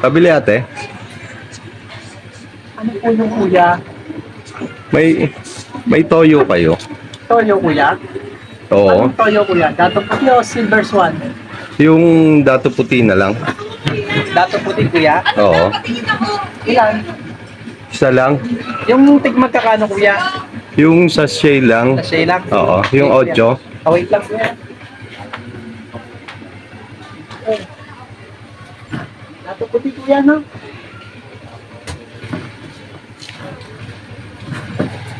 Pabili ate. Ano po yung kuya? May may toyo kayo. Toyo kuya? Oo. Anong toyo kuya? Dato puti o silver swan? Yung dato puti na lang. Dato puti kuya? Oo. Ilan? Isa lang. Yung tig magkakano kuya? Yung sachet lang. Sachet lang? Oo. Yung Okay, kuya. ocho. Ah, wait lang kuya. Oh. Dato puti kuya no?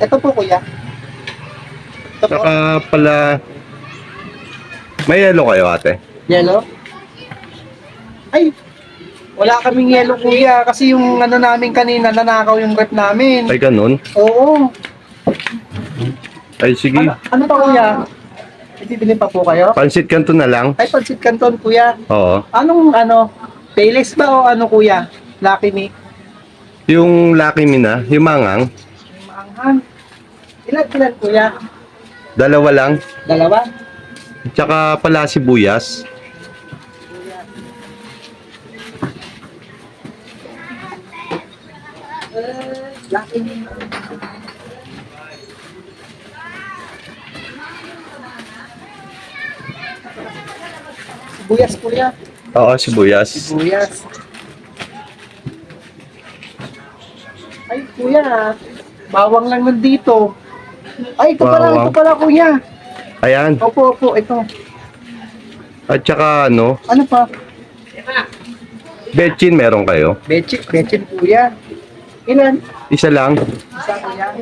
Ito po kuya. Ito po. Saka pala may yellow kayo ate. Yellow? Ay, wala kaming yellow kuya kasi yung ano namin kanina nanakaw yung rep namin. Ay ganun. Oo. Ay sige. Ano, ano pa kuya? Bibili pa po kayo? Pansit kanto na lang. Ay, pansit canton kuya. Oo. Anong ano? Payless ba o ano kuya? Lucky me. Yung Lucky Me na, yung mangang, Yung maanghang. Ilan ilan kuya? dalawa lang. Dalawa? Tsaka pala sibuyas. Lucky me. Sibuyas kuya. Oo, sibuyas. Sibuyas. Ay, kuya. Bawang lang nandito. Ay, ito pala, Bawang. ito pala, kuya. Ayan. Opo, opo, ito. At tsaka ano, Ano pa? betchin meron kayo. Bechin, bechin, kuya. Ilan? Isa lang. Isa, kuya.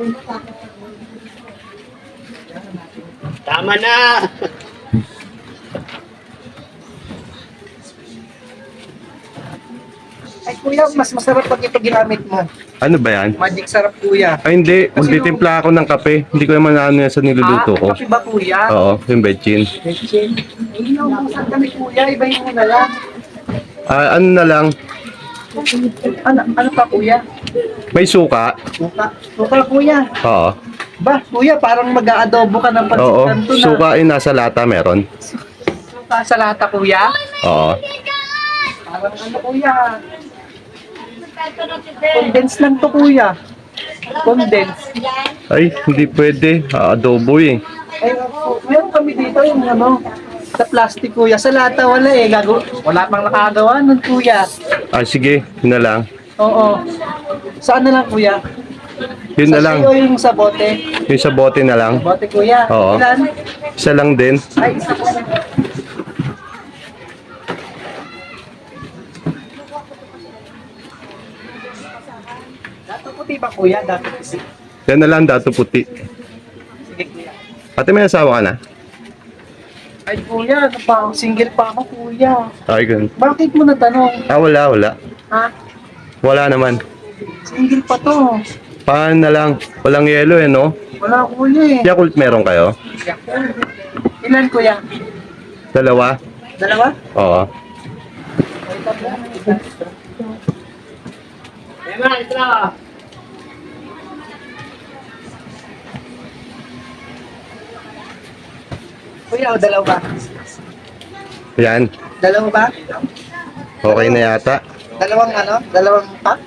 Tama na! Ay, kuya, mas masarap pag ito ginamit mo. Ano ba yan? Magic sarap, kuya. Ay hindi, magtitimpla ako ng kape. Hindi ko naman ano yan sa niluluto ko. Ah, kape ba, kuya? Oo, yung betchin. Bechin. Ay, naubusan kami, kuya. Ibahin mo na lang. Ah, ano na lang, Ano, ano pa, kuya? may suka. Suka. Suka, kuya. Oo. Ba, kuya, parang mag-aadobo ka ng Oo, pansikanto na. suka yung nasa lata meron. Suka sa lata, kuya. Oo. Parang ano, kuya. Condense lang to, kuya. Condense. Ay, hindi pwede. Ah, adobo eh. Meron kami dito yung ano, sa plastic, kuya. Sa lata, wala eh. Gago. Wala pang nakagawa nun, kuya. Ah, sige, yun na lang. Oo. Saan na lang, kuya? Yun na sa lang. sayo yung sa bote. Yung sa bote na lang. Bote, kuya. Oo. Ilan? Isa lang din. Ay, isa po. Puti ba, kuya? Dato puti. Yan na lang, dato puti. Sige, kuya. Ate, may asawa ka na? Ay, kuya, ano pa? Single pa ako, kuya. Ay, ganun. Bakit mo natanong? Ah, wala, wala. Ha? Wala naman. Single pa to. Paan na lang. Walang yelo eh, no? Wala, kuya eh. Yakult meron kayo? Ilan, kuya? Dalawa? Dalawa? Oo. Emma, ito! Kuya, o dalawa ba? Yan. Dalawa ba? Okay na yata. Dalawang ano? Dalawang pack?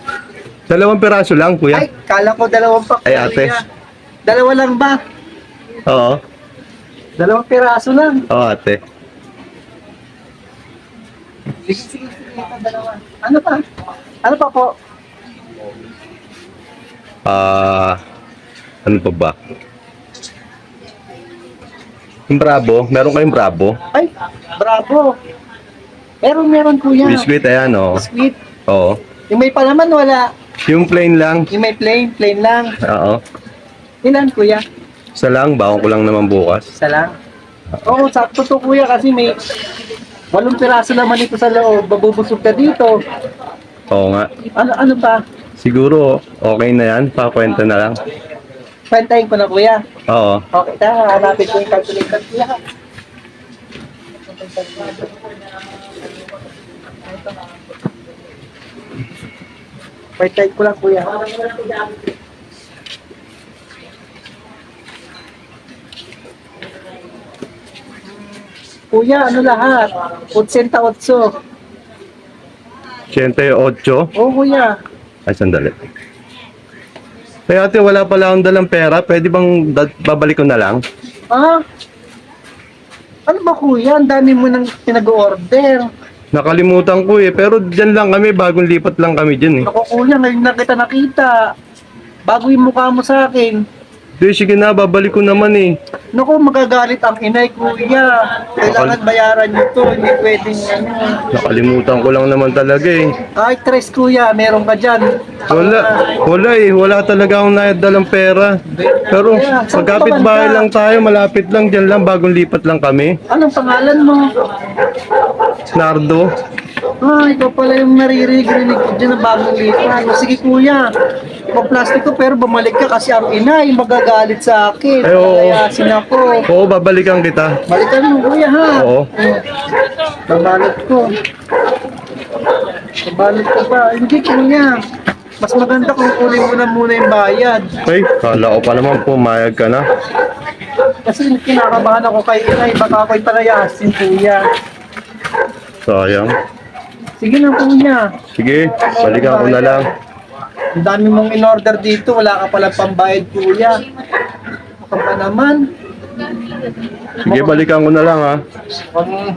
Dalawang piraso lang, kuya. Ay, kala ko dalawang pack. Ay, ate. kuya. Dalawa lang ba? Oo. Dalawang piraso lang. Oo, ate. Sige, sige, sige. Ito, dalawa. Ano pa? Ano pa po? Ah, ano pa ba? Yung Bravo, meron kayong Bravo? Ay, bravo. Meron, meron kuya. Biscuit, ayan, oh. Biscuit. Oo. Yung may palaman, wala. Yung plain lang. Yung may plain, plain lang. Oo. Ilan, kuya? Isa lang, bawang ko lang naman bukas. Isa lang. Oo, sakto to kuya kasi may walong piraso naman ito sa loob. Babubusog ka dito. Oo nga. Ano, ano pa? Siguro, okay na yan. Pakwenta na lang. Kwentahin ko na kuya. Oo. Okay, ta, hanapin ko yung calculator kuya. Kwentahin ko lang kuya. Kuya, ano lahat? 88. 88. Oo, kuya. Ay, sandali. Kaya ate, wala pala akong dalang pera. Pwede bang babalik ko na lang? Ah? Ano ba kuya? Ang dami mo nang pinag-order. Nakalimutan ko eh. Pero dyan lang kami. Bagong lipat lang kami dyan eh. Ako kuya, ngayon na kita nakita. Bago yung mukha mo sa akin. Di, sige na. Babalik ko naman eh. Naku, magagalit ang inay kuya. Kailangan bayaran nyo to. Hindi pwedeng ano. Nakalimutan ko lang naman talaga eh. Ay, tres kuya, meron ka dyan. Wala. Wala eh. Wala talaga akong dalang pera. Pero magkapit bahay lang tayo. Malapit lang. Dyan lang. Bagong lipat lang kami. Anong pangalan mo? Nardo. Ah, ikaw pala yung naririnig-rinig ko dyan na bagong lipat. Sige kuya, plastic ko pero bumalik ka kasi ang inay magagalit sa akin. Ay, oo. Palayasin ako. Oo, babalikan kita. Balikan mo kuya ha. Oo. Babalot ko. Babalot ko pa. Hindi kuya. Mas maganda kung kunin mo na muna yung bayad. Ay, kala ko pa naman pumayag ka na. Kasi kinakabahan ako kay inay. Baka ako'y palayasin kuya. Sayang. Sige na kuya. Sige, balikan ko na lang. Ang dami mong in-order dito, wala ka pala pambayad kuya. Baka pa naman. Sige, balikan ko na lang ha. Um,